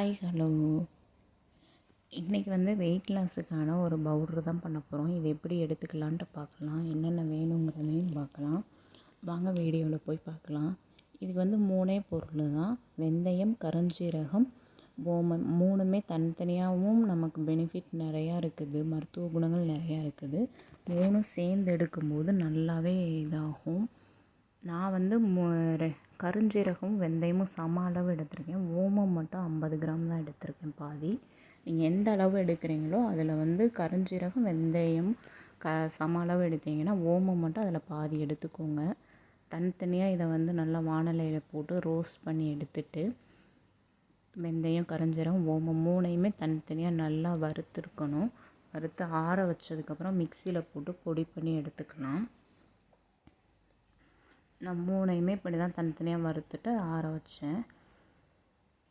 Hi hello இன்றைக்கி வந்து wait லாஸுக்கான ஒரு பவுட்ரு தான் பண்ண போகிறோம் இது எப்படி எடுத்துக்கலான்ட்டு பார்க்கலாம். என்னென்ன வேணுங்கிறதையும் பார்க்கலாம். வாங்க வீடியோவில் போய் பார்க்கலாம். இதுக்கு வந்து மூணே பொருள் தான். வெந்தயம் கருஞ்சீரகம் ஓமம் மூணுமே தனித்தனியாகவும் நமக்கு பெனிஃபிட் நிறையா இருக்குது. மருத்துவ குணங்கள் நிறையா இருக்குது. மூணும் சேர்ந்து எடுக்கும்போது நல்லாவே இதாகும். நான் வந்து மு ரெ கருஞ்சீரகம் வெந்தயமும் சம அளவு எடுத்திருக்கேன். ஓமம் மட்டும் ஐம்பது கிராம் தான் எடுத்திருக்கேன் பாதி. நீங்கள் எந்த அளவு எடுக்கிறீங்களோ அதில் வந்து கருஞ்சீரகம் வெந்தயம் க சம அளவு எடுத்தீங்கன்னா ஓமம் மட்டும் அதில் பாதி எடுத்துக்கோங்க. தனித்தனியாக இதை வந்து நல்லா வானலையில் போட்டு ரோஸ்ட் பண்ணி எடுத்துட்டு வெந்தயம் கருஞ்சீரகம் ஓமம் மூணையுமே தனித்தனியாக நல்லா வறுத்துருக்கணும். வறுத்து ஆற வச்சதுக்கப்புறம் மிக்சியில் போட்டு பொடி பண்ணி எடுத்துக்கலாம். நான் மூணையுமே இப்படி தான் தனித்தனியாக வறுத்துட்டு ஆற வச்சேன்.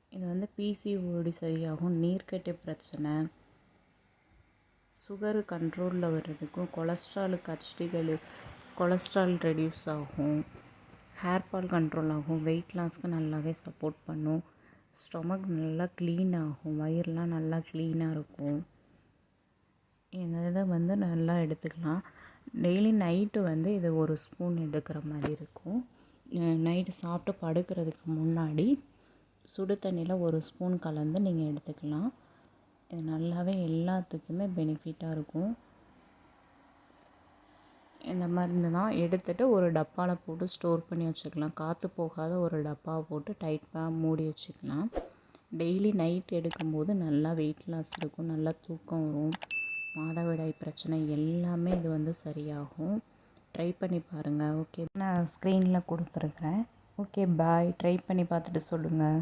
இது வந்து பிசிஓடி சரியாகும். நீர்க்கட்டி பிரச்சனை. சுகரு கண்ட்ரோலில் வர்றதுக்கும் கொலஸ்ட்ராலுக்கு ஹச்டிகள் கொலஸ்ட்ரால் ரெடியூஸ் ஆகும். ஹேர் ஃபால் கண்ட்ரோல் ஆகும். வெயிட் லாஸ்க்கு நல்லாவே சப்போர்ட் பண்ணும். ஸ்டொமக் நல்லா க்ளீன் ஆகும். வயிறுலாம் நல்லா க்ளீனாக இருக்கும். இந்த இதை வந்து நல்லா எடுத்துக்கலாம். டெய்லி நைட்டு வந்து இது ஒரு ஸ்பூன் எடுக்கிற மாதிரி இருக்கும். நைட்டு சாப்பிட்டு படுக்கிறதுக்கு முன்னாடி சுடு தண்ணியில் ஒரு ஸ்பூன் கலந்து நீங்கள் எடுத்துக்கலாம். இது நல்லாவே எல்லாத்துக்குமே பெனிஃபிட்டாக இருக்கும். இந்த மருந்து தான் எடுத்துகிட்டு ஒரு டப்பாவில் போட்டு ஸ்டோர் பண்ணி வச்சுக்கலாம். காற்று போகாத ஒரு டப்பாவை போட்டு டைட்டாக மூடி வச்சுக்கலாம். டெய்லி நைட் எடுக்கும்போது நல்லா வெயிட் லாஸ் இருக்கும். நல்லா தூக்கம் வரும். மாதவிடாய் பிரச்சனை எல்லாமே இது வந்து சரியாகும். ட்ரை பண்ணி பாருங்கள் ஓகே நான் ஸ்க்ரீனில் கொடுத்துருக்குறேன். ஓகே பாய் ட்ரை பண்ணி பார்த்துட்டு சொல்லுங்கள்